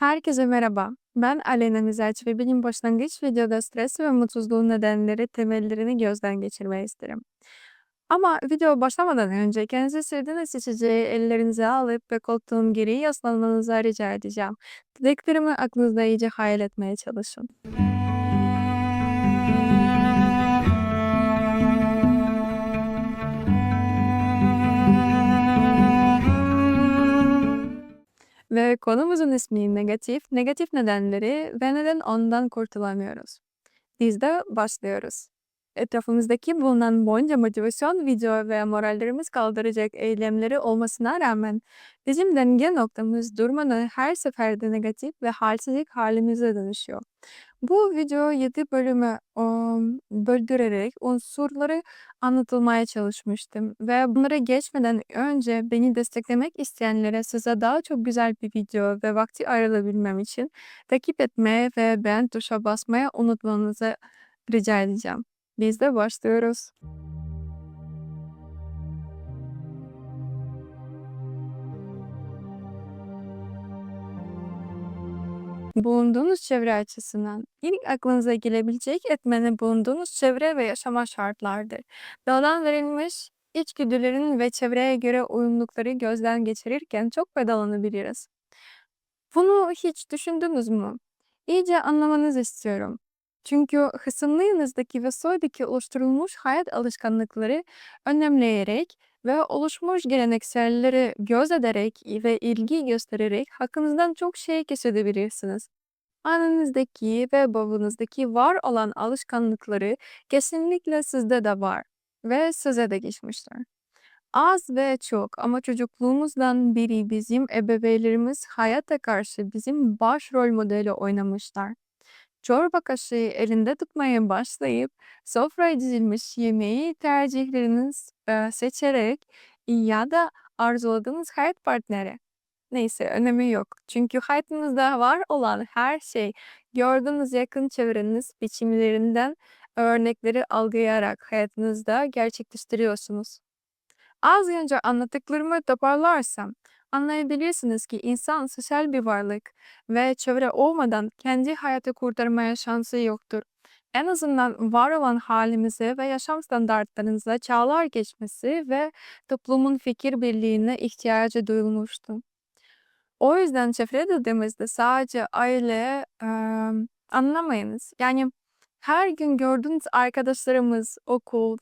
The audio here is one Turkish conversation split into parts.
Herkese merhaba. Ben Aleyna Mizaç ve benim başlangıç videoda stres ve mutsuzluğun nedenleri, temellerini gözden geçirmeyi isterim. Ama video başlamadan önce kendinize sevdiğiniz içeceği ellerinize alıp ve koltuğun geri yaslanmanızı rica edeceğim. Dediklerimi aklınızda iyice hayal etmeye çalışın. Ve konumuzun ismi negatif, negatif nedenleri ve neden ondan kurtulamıyoruz. Biz de başlıyoruz. Etrafımızdaki bulunan bunca motivasyon video ve morallerimiz kaldıracak eylemleri olmasına rağmen bizim denge noktamız durmadan her seferde negatif ve halsizlik halimize dönüşüyor. Bu video 7 bölüme um, böldürerek unsurları anlatılmaya çalışmıştım ve bunlara geçmeden önce beni desteklemek isteyenlere size daha çok güzel bir video ve vakti ayrılabilmem için takip etmeye ve beğen tuşa basmaya unutmanızı rica edeceğim. Biz de başlıyoruz. Bulunduğunuz çevre açısından ilk aklınıza gelebilecek etmeni bulunduğunuz çevre ve yaşama şartlardır. Doğadan verilmiş içgüdülerin ve çevreye göre uyumlulukları gözden geçirirken çok faydalanabiliriz. Bunu hiç düşündünüz mü? İyice anlamanızı istiyorum. Çünkü hısımlığınızdaki ve soydaki oluşturulmuş hayat alışkanlıkları önemleyerek ve oluşmuş gelenekselleri göz ederek ve ilgi göstererek hakkınızdan çok şey keşfedebilirsiniz. Annenizdeki ve babanızdaki var olan alışkanlıkları kesinlikle sizde de var ve size de geçmiştir. Az ve çok ama çocukluğumuzdan beri bizim ebeveynlerimiz hayata karşı bizim başrol modeli oynamışlar. Çorba kaşığı elinde tutmaya başlayıp sofraya dizilmiş yemeği tercihleriniz e, seçerek ya da arzuladığınız hayat partneri. Neyse önemi yok. Çünkü hayatınızda var olan her şey gördüğünüz yakın çevreniz biçimlerinden örnekleri algılayarak hayatınızda gerçekleştiriyorsunuz. Az önce anlattıklarımı toparlarsam anlayabilirsiniz ki insan sosyal bir varlık ve çevre olmadan kendi hayatı kurtarmaya şansı yoktur. En azından var olan halimize ve yaşam standartlarımıza çağlar geçmesi ve toplumun fikir birliğine ihtiyacı duyulmuştu. O yüzden çevre dediğimizde sadece aile eee, anlamayınız. Yani her gün gördüğünüz arkadaşlarımız, okul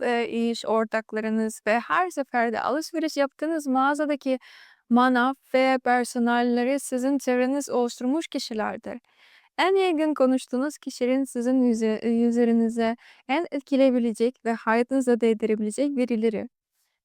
iş ortaklarınız ve her seferde alışveriş yaptığınız mağazadaki manav ve personelleri sizin çevreniz oluşturmuş kişilerdir. En yaygın konuştuğunuz kişinin sizin üzerinize en etkileyebilecek ve hayatınıza değdirebilecek birileri.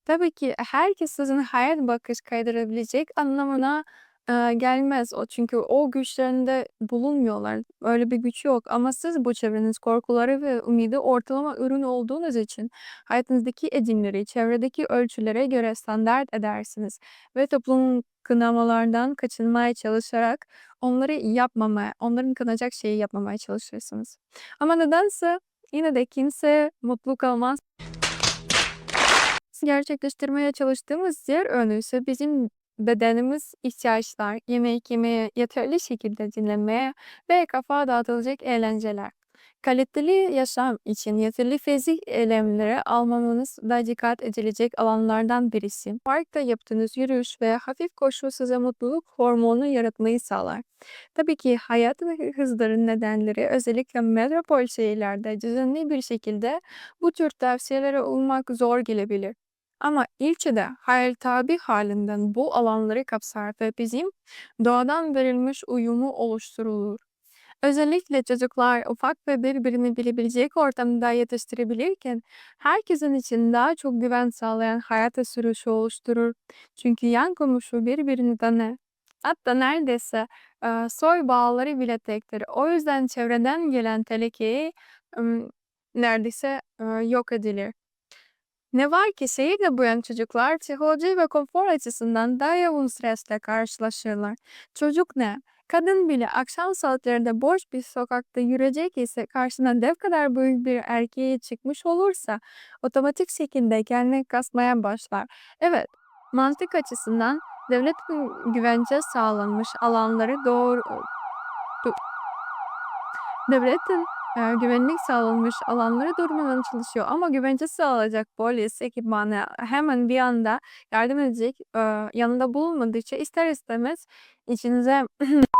Tabii ki herkes sizin hayat bakış kaydırabilecek anlamına, eee, gelmez o. Çünkü o güçlerinde bulunmuyorlar. Öyle bir güç yok ama siz bu çevreniz korkuları ve ümidi ortalama ürün olduğunuz için hayatınızdaki edimleri çevredeki ölçülere göre standart edersiniz ve toplumun kınamalardan kaçınmaya çalışarak onları yapmamaya, onların kınayacak şeyi yapmamaya çalışırsınız. Ama nedense yine de kimse mutlu kalmaz. Gerçekleştirmeye çalıştığımız diğer önü ise bizim bedenimiz ihtiyaçlar, yemek yemeye, yeterli şekilde dinlenmeye ve kafa dağıtılacak eğlenceler. Kaliteli yaşam için yeterli fizik eylemleri almamanız da dikkat edilecek alanlardan birisi. Parkta yaptığınız yürüyüş veya hafif koşu size mutluluk hormonu yaratmayı sağlar. Tabii ki hayat ve hızların nedenleri özellikle metropol şehirlerde düzenli bir şekilde bu tür tavsiyelere uymak zor gelebilir. Ama ilçede hayaltabi halinden bu alanları kapsar ve bizim doğadan verilmiş uyumu oluşturulur. Özellikle çocuklar ufak ve birbirini bilebilecek ortamda yetiştirebilirken herkesin için daha çok güven sağlayan hayata sürüşü oluşturur. Çünkü yan komşu birbirini tanır. Hatta neredeyse soy bağları bile tektir. O yüzden çevreden gelen tehlikeyi neredeyse yok edilir. Ne var ki şehirde büyüyen çocuklar psikoloji ve konfor açısından daha yoğun stresle karşılaşırlar. Çocuk ne? Kadın bile akşam saatlerinde boş bir sokakta yürüyecek ise karşısına dev kadar büyük bir erkeğe çıkmış olursa otomatik şekilde kendini kasmaya başlar. Evet, mantık açısından devlet gü- güvence sağlanmış alanları doğru Devletin eee, güvenlik sağlanmış alanları durmadan çalışıyor ama güvence sağlayacak polis ekipmanı hemen bir anda yardım edecek eee, yanında bulunmadıkça ister istemez içinize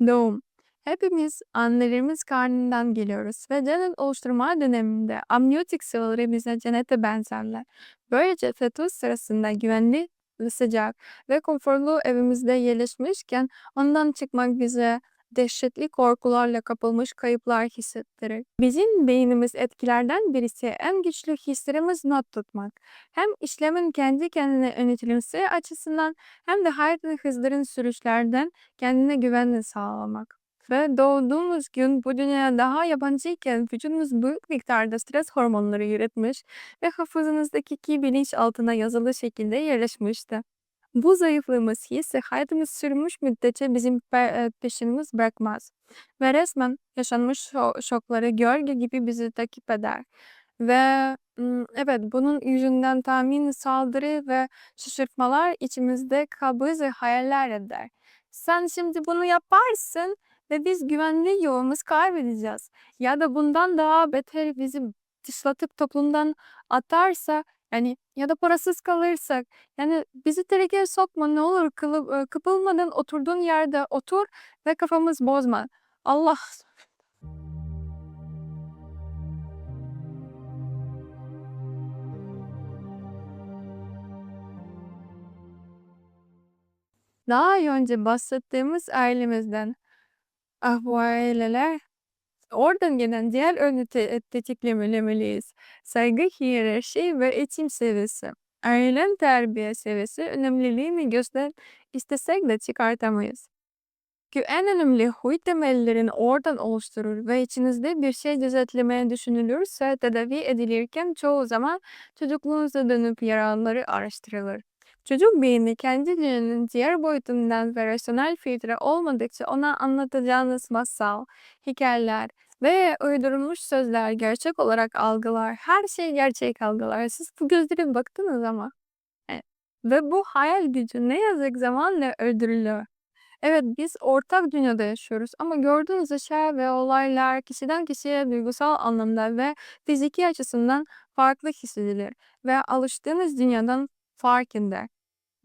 Doğum. Hepimiz annelerimiz karnından geliyoruz ve cennet oluşturma döneminde amniyotik sıvıları bize cennete benzerler. Böylece fetüs sırasında güvenli, sıcak ve konforlu evimizde yerleşmişken ondan çıkmak bize dehşetli korkularla kapılmış kayıplar hissettirir. Bizim beynimiz etkilerden birisi en güçlü hislerimiz not tutmak. Hem işlemin kendi kendine yönetilmesi açısından hem de hayatın hızların sürüşlerden kendine güvenle sağlamak. Ve doğduğumuz gün bu dünyaya daha yabancıyken vücudumuz büyük miktarda stres hormonları üretmiş ve hafızanızdaki ki bilinç altına yazılı şekilde yerleşmişti. Bu zayıflığımız hissi hayatımız sürmüş müddetçe bizim pe- e, peşimiz bırakmaz. Ve resmen yaşanmış şo- şokları gölge gibi bizi takip eder. Ve evet bunun yüzünden tahmin, saldırı ve şaşırtmalar içimizde kabız ve hayaller eder. Sen şimdi bunu yaparsın ve biz güvenli yolumuzu kaybedeceğiz. Ya da bundan daha beter bizi dışlatıp toplumdan atarsa yani ya da parasız kalırsak yani bizi tehlikeye sokma ne olur kılıp, kıpılmadan oturduğun yerde otur ve kafamız bozma. Allah daha önce bahsettiğimiz ailemizden ah bu aileler oradan gelen diğer önü te- tetiklemeliyiz. Saygı, hiyerarşi ve eğitim seviyesi. Ailen terbiye seviyesi önemliliğini göster istesek de çıkartamayız. Çünkü en önemli huy temellerini oradan oluşturur ve içinizde bir şey düzeltlemeye düşünülürse tedavi edilirken çoğu zaman çocukluğunuza dönüp yaraları araştırılır. Çocuk beyni kendi dünyanın diğer boyutundan ve rasyonel filtre olmadıkça ona anlatacağınız masal, hikayeler ve uydurulmuş sözler gerçek olarak algılar. Her şey gerçek algılar. Siz bu gözlere baktınız ama. Ve bu hayal gücü ne yazık zamanla öldürülüyor. Evet, biz ortak dünyada yaşıyoruz ama gördüğünüz eşya ve olaylar kişiden kişiye duygusal anlamda ve fiziki açısından farklı hissedilir ve alıştığınız dünyadan fark eder.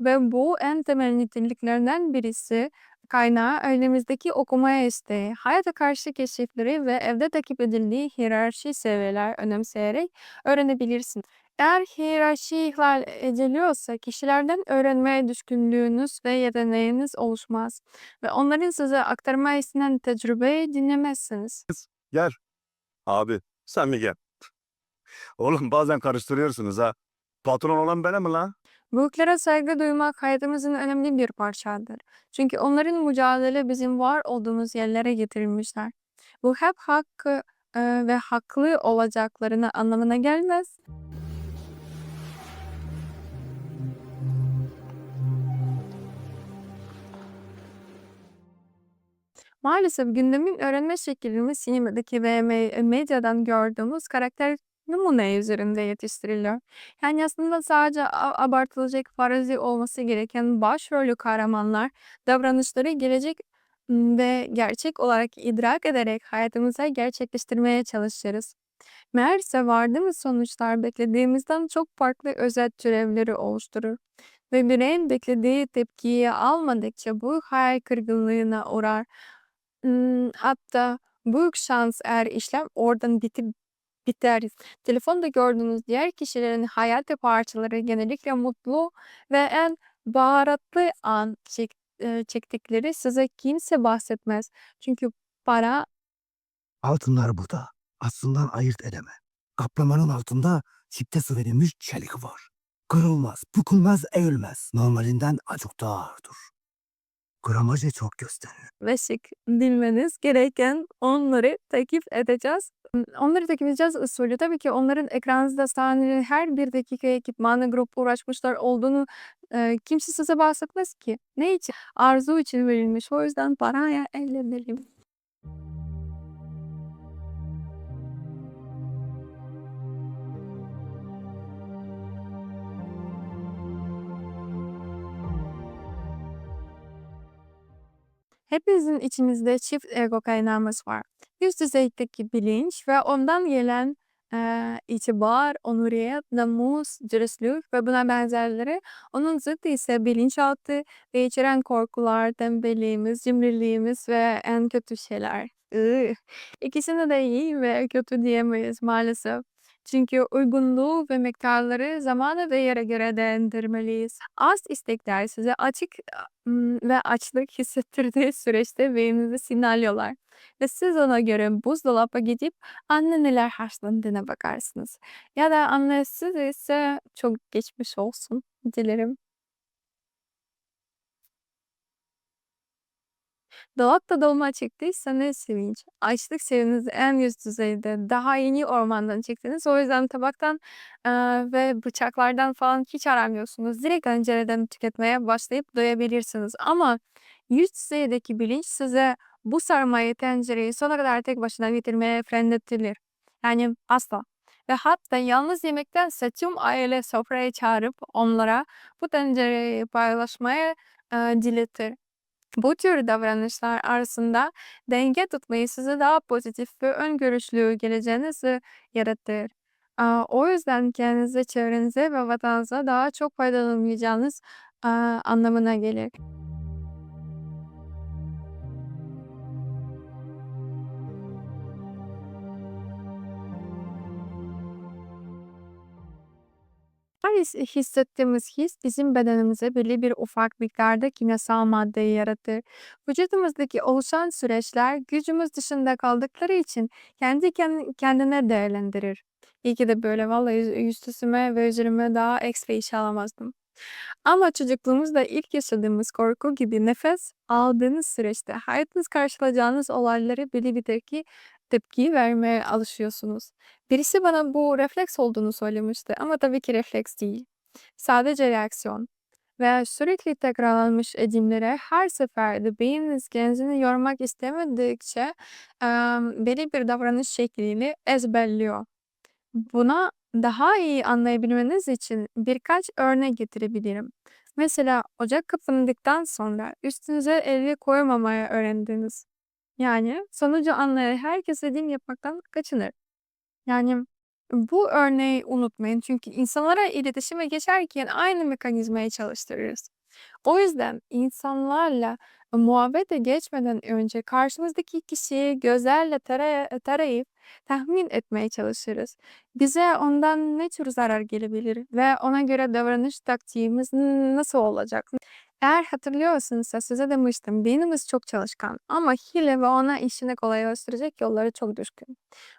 Ve bu en temel niteliklerden birisi kaynağı önümüzdeki okumaya isteği, hayata karşı keşifleri ve evde takip edildiği hiyerarşi seviyeler önemseyerek öğrenebilirsin. Eğer hiyerarşi ihlal ediliyorsa kişilerden öğrenmeye düşkünlüğünüz ve yeteneğiniz oluşmaz ve onların size aktarma istenen tecrübeyi dinlemezsiniz. Gel. Abi sen mi gel? Oğlum bazen karıştırıyorsunuz ha. Patron olan benim mi lan? Büyüklere saygı duymak hayatımızın önemli bir parçadır. Çünkü onların mücadele bizim var olduğumuz yerlere getirilmişler. Bu hep hakkı e, ve haklı olacaklarını anlamına gelmez. Maalesef gündemin öğrenme şeklimiz sinemadaki ve me- medyadan gördüğümüz karakter numune üzerinde yetiştiriliyor. Yani aslında sadece abartılacak farazi olması gereken başrolü kahramanlar davranışları gelecek ve gerçek olarak idrak ederek hayatımıza gerçekleştirmeye çalışırız. Meğerse vardığımız sonuçlar beklediğimizden çok farklı özet türevleri oluşturur ve bireyin beklediği tepkiyi almadıkça bu hayal kırgınlığına uğrar. Hatta büyük şans eğer işlem oradan bitip biter. Telefonda gördüğünüz diğer kişilerin hayat parçaları genellikle mutlu ve en baharatlı an çek eee, çektikleri size kimse bahsetmez. Çünkü para Altınlar burada. Aslından ayırt edeme. Kaplamanın altında çipte su verilmiş çelik var. Kırılmaz, bükülmez, eğilmez. Normalinden acık daha ağırdır. Gramajı çok gösterir. ve şık bilmeniz gereken onları takip edeceğiz. Onları takip edeceğiz usulü. Tabii ki onların ekranınızda sahneleri her bir dakika ekipmanla grup uğraşmışlar olduğunu e, kimse size bahsetmez ki. Ne için? Arzu için verilmiş. O yüzden paraya ellenelim. Hepimizin içimizde çift ego kaynağımız var. Üst düzeydeki bilinç ve ondan gelen eee, itibar, onuriyet, namus, dürüstlük ve buna benzerleri. Onun zıttı ise bilinçaltı ve içeren korkular, tembelliğimiz, cimriliğimiz ve en kötü şeyler. Iı. İkisini de iyi ve kötü diyemeyiz maalesef. Çünkü uygunluğu ve miktarları zamana ve yere göre değerlendirmeliyiz. Az istekler size açık ve açlık hissettirdiği süreçte beyninize sinyal yollar. Ve siz ona göre buzdolaba gidip anne neler haşlandığına bakarsınız. Ya da anne siz ise çok geçmiş olsun dilerim. Dolapta dolma çıktıysa ne sevinç. Açlık seviniz en üst düzeyde. Daha yeni ormandan çıktınız. O yüzden tabaktan eee, ve bıçaklardan falan hiç aramıyorsunuz. Direkt tencereden tüketmeye başlayıp doyabilirsiniz. Ama üst düzeydeki bilinç size bu sarmayı, tencereyi sona kadar tek başına bitirmeye frenletilir. Yani asla. Ve hatta yalnız yemektense tüm aile sofraya çağırıp onlara bu tencereyi paylaşmaya eee, diletir. Bu tür davranışlar arasında denge tutmayı size daha pozitif ve öngörüşlü geleceğinizi yaratır. O yüzden kendinize, çevrenize ve vatanınıza daha çok faydalanmayacağınız aa, anlamına gelir. Her his- hissettiğimiz his bizim bedenimize belli bir ufak miktarda kimyasal maddeyi yaratır. Vücudumuzdaki oluşan süreçler gücümüz dışında kaldıkları için kendi ken- kendine değerlendirir. İyi ki de böyle vallahi yüz- yüzüstüme ve üzerime daha ekstra iş alamazdım. Ama çocukluğumuzda ilk yaşadığımız korku gibi nefes aldığınız süreçte hayatınız karşılayacağınız olayları belli bir tepki, tepki vermeye alışıyorsunuz. Birisi bana bu refleks olduğunu söylemişti ama tabii ki refleks değil. Sadece reaksiyon. Ve sürekli tekrarlanmış edimlere her seferde beyniniz kendini yormak istemedikçe em, belli bir davranış şeklini ezberliyor. Buna daha iyi anlayabilmeniz için birkaç örnek getirebilirim. Mesela ocak kapandıktan sonra üstünüze elini koymamaya öğrendiniz. Yani sonucu anlayan herkes dediğim yapmaktan kaçınır. Yani bu örneği unutmayın çünkü insanlara iletişime geçerken aynı mekanizmayı çalıştırırız. O yüzden insanlarla muhabbete geçmeden önce karşımızdaki kişiyi gözlerle tara- tarayıp tahmin etmeye çalışırız. Bize ondan ne tür zarar gelebilir ve ona göre davranış taktiğimiz nasıl olacak? Eğer hatırlıyorsanız size demiştim beynimiz çok çalışkan ama hile ve ona işini kolaylaştıracak yolları çok düşkün.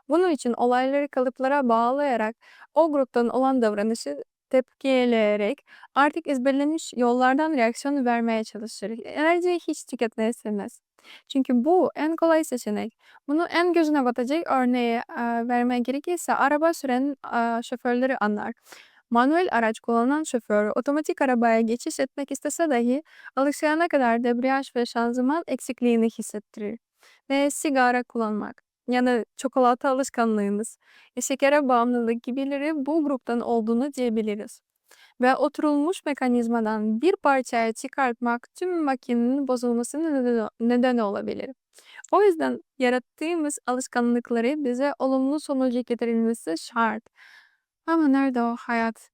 Bunun için olayları kalıplara bağlayarak o gruptan olan davranışı tepkileyerek artık ezberlenmiş yollardan reaksiyon vermeye çalışır. Enerjiyi hiç tüketmeyi. Çünkü bu en kolay seçenek. Bunu en gözüne batacak örneği e, vermeye gerekirse araba süren e, şoförleri anlar. Manuel araç kullanan şoför otomatik arabaya geçiş etmek istese dahi alışana kadar debriyaj ve şanzıman eksikliğini hissettirir. Ve sigara kullanmak ya da çikolata alışkanlığınız, şekere bağımlılık gibileri bu gruptan olduğunu diyebiliriz. Ve oturulmuş mekanizmadan bir parçaya çıkartmak tüm makinenin bozulmasına neden, neden olabilir. O yüzden yarattığımız alışkanlıkları bize olumlu sonucu getirilmesi şart. Ama nerede o hayat?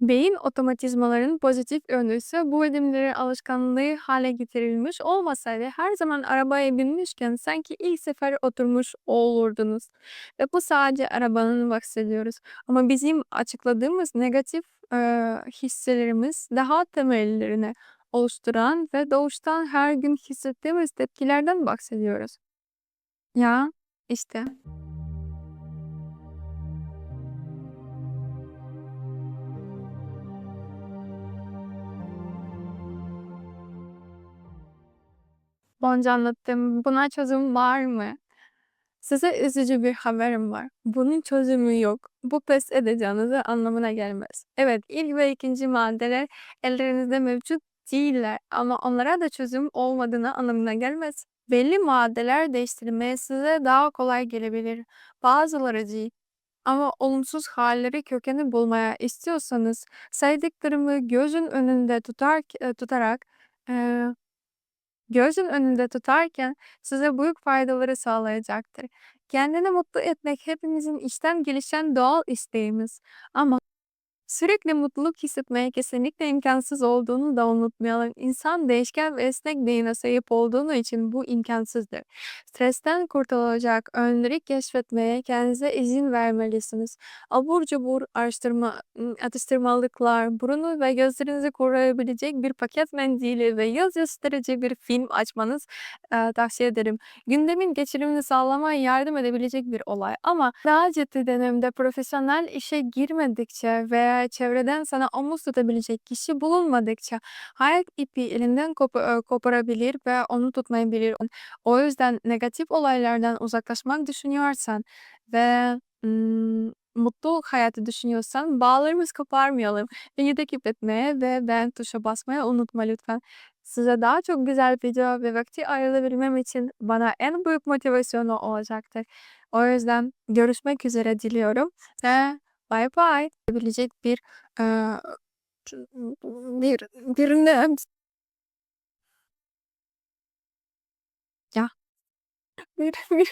Beyin otomatizmaların pozitif yönü ise bu edimleri alışkanlığı hale getirilmiş olmasaydı her zaman arabaya binmişken sanki ilk sefer oturmuş olurdunuz. Ve bu sadece arabanın bahsediyoruz. Ama bizim açıkladığımız negatif e, hislerimiz daha temellerini oluşturan ve doğuştan her gün hissettiğimiz tepkilerden bahsediyoruz. Ya işte. Bonca anlattım. Buna çözüm var mı? Size üzücü bir haberim var. Bunun çözümü yok. Bu pes edeceğinizi anlamına gelmez. Evet, ilk ve ikinci maddeler ellerinizde mevcut değiller ama onlara da çözüm olmadığını anlamına gelmez. Belli maddeler değiştirmeye size daha kolay gelebilir. Bazıları değil. Ama olumsuz halleri kökeni bulmaya istiyorsanız saydıklarımı gözün önünde tutar, e, tutarak e, gözün önünde tutarken size büyük faydaları sağlayacaktır. Kendini mutlu etmek hepimizin içten gelişen doğal isteğimiz. Ama sürekli mutluluk hissetmeye kesinlikle imkansız olduğunu da unutmayalım. İnsan değişken ve esnek beyine sahip olduğu için bu imkansızdır. Stresten kurtulacak önleri keşfetmeye kendinize izin vermelisiniz. Abur cubur araştırma, atıştırmalıklar, burunu ve gözlerinizi koruyabilecek bir paket mendili ve yaz gösterici bir film açmanız eee, tavsiye ederim. Gündemin geçirimini sağlamaya yardım edebilecek bir olay ama daha ciddi dönemde profesyonel işe girmedikçe veya çevreden sana omuz tutabilecek kişi bulunmadıkça hayat ipi elinden eee, koparabilir ve onu tutmayabilir. O yüzden negatif olaylardan uzaklaşmak düşünüyorsan ve ım, mutlu hayatı düşünüyorsan bağlarımızı koparmayalım. Beni takip etmeye ve beğen tuşa basmayı unutma lütfen. Size daha çok güzel video ve vakti ayırabilmem için bana en büyük motivasyonu olacaktır. O yüzden görüşmek üzere diliyorum ve bye bye. Bilecek bir eee, bir birine ya bir bir